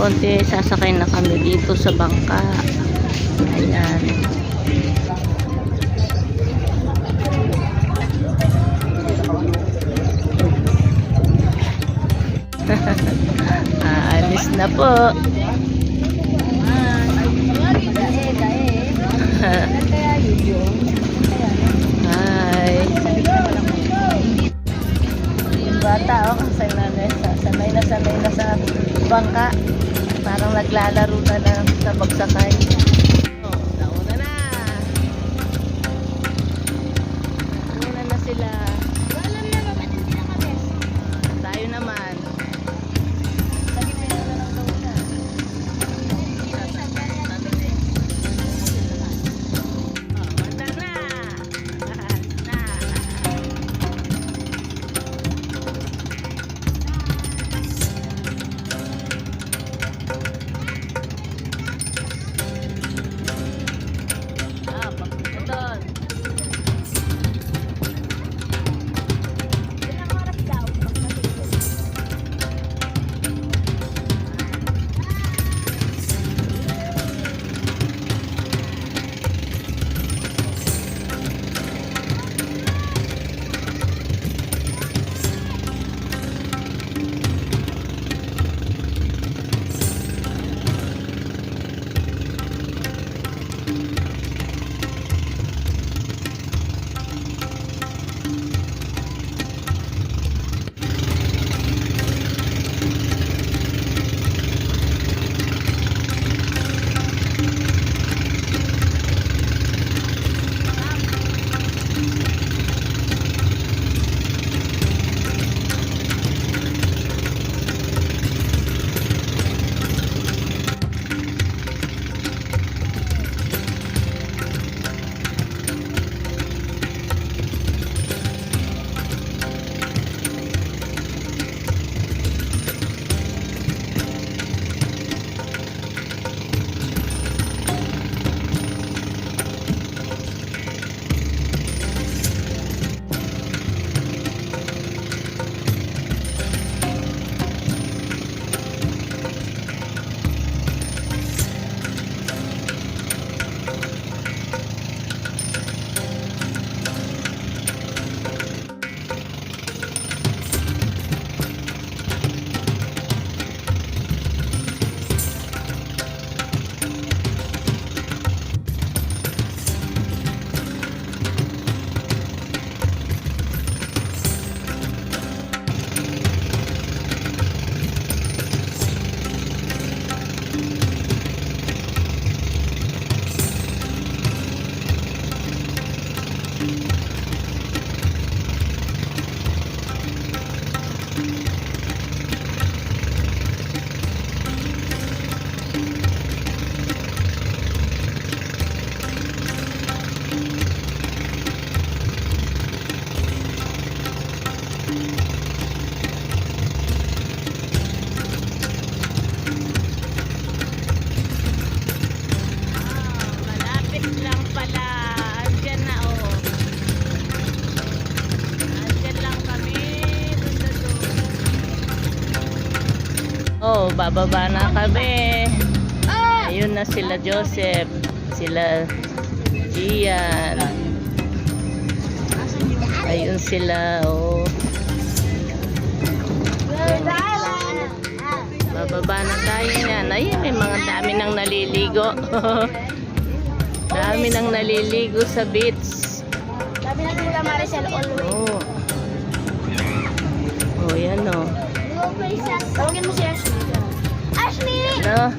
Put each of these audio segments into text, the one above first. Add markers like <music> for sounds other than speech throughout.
konti sasakay na kami dito sa bangka. Ayan. Aalis na po. Hi. Bata, oh, sanay na, sanay na, sanay na sa bangka. Parang naglalaro na lang sa pagsakay. Ah, Oh, bababa na kami. Ayun na sila Joseph. Sila Gian. Ayun sila oh. Bababa na tayo yan. Ayun, may mga dami nang naliligo. <laughs> dami nang naliligo sa beach. Sabi natin nila Maricel always. Oh. Oh, yan oh. Tawagin mo si Ashley. Ashley! Ano?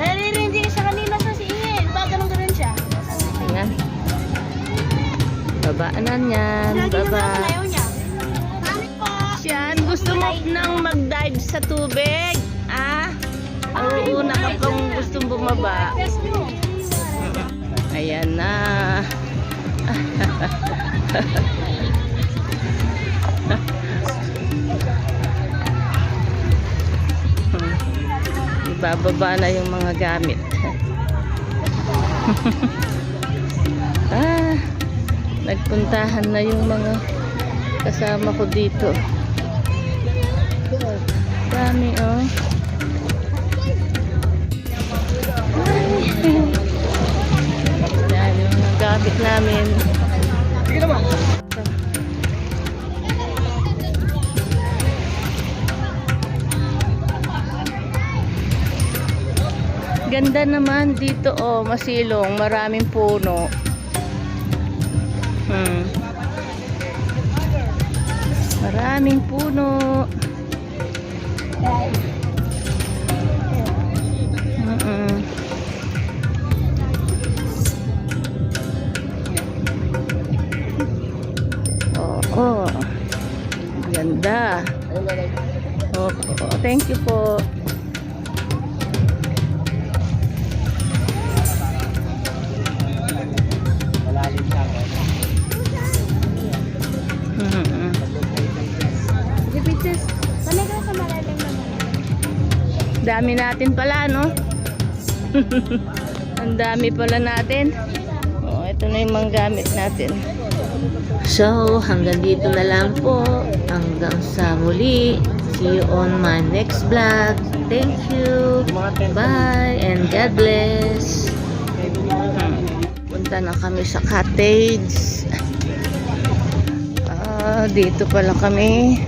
Naririnig sa kanina sa si Ian. Ba, ganun ganun siya. Ayan. Babaan na yan. Baba. Siyan, gusto mo nang mag-dive sa tubig? Ah? Oo, una ka pang gustong bumaba. Ayan na. <laughs> Ibababa na yung mga gamit. <laughs> ah, nagpuntahan na yung mga kasama ko dito. Dami oh. Yan <laughs> yung gamit namin. Ganda naman dito oh, masilong, maraming puno. Hmm. Maraming puno. Mm-mm. Oo. Ganda. Opo. Thank you po. Dami natin pala, no? <laughs> Ang dami pala natin. Oh, ito na yung mga gamit natin. So, hanggang dito na lang po. Hanggang sa muli. See you on my next vlog. Thank you. Bye and God bless. Hmm. Punta na kami sa cottage. Ah, dito pala kami.